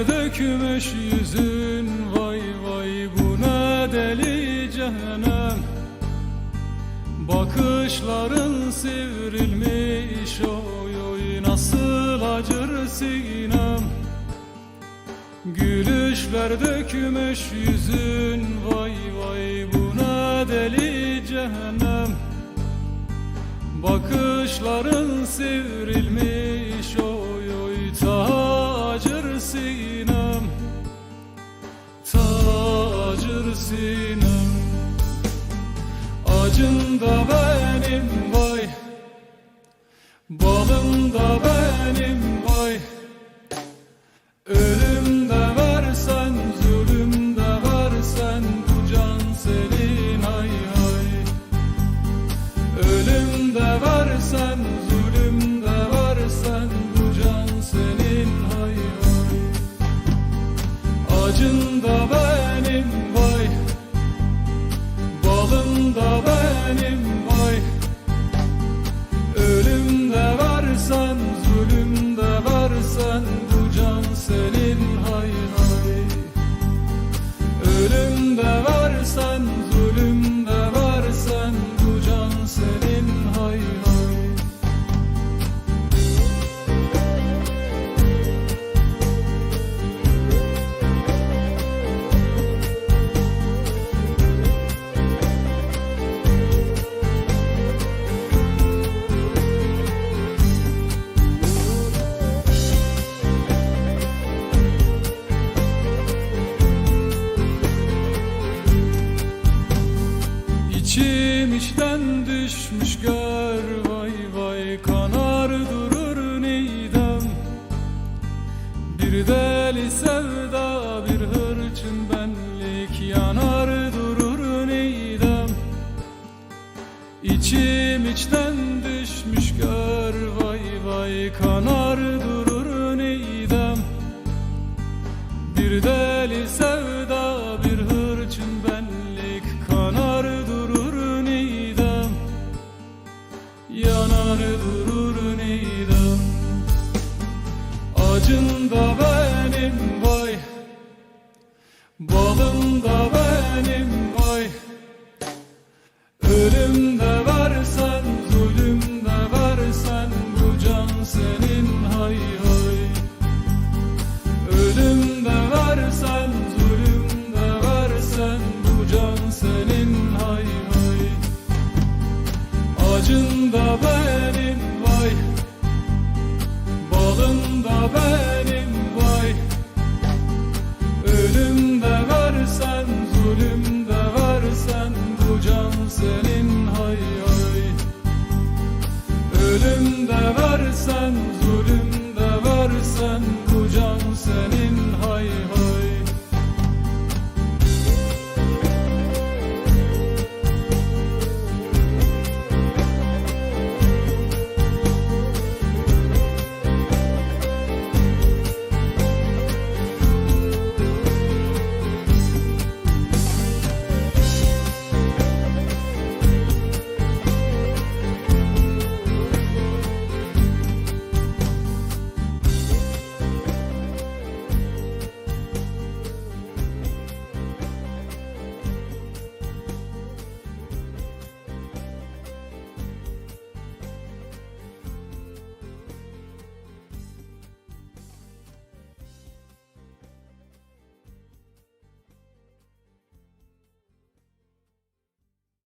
dökmüş yüzün Vay vay bu ne deli cehennem. Bakışların sivrilmiş oy oy nasıl acır sinem. Gülüşler dökmüş yüzün vay vay bu ne deli cehennem. Bakışların sivrilmiş oy oy tacır sinem sinem Acın da benim vay. Balım da benim İçim içten düşmüş gör vay vay kanar durur neydem Bir deli sevda bir hırçın benlik yanar durur neydem İçim içten düşmüş gör vay vay kanar durur neydem Bir deli ucunda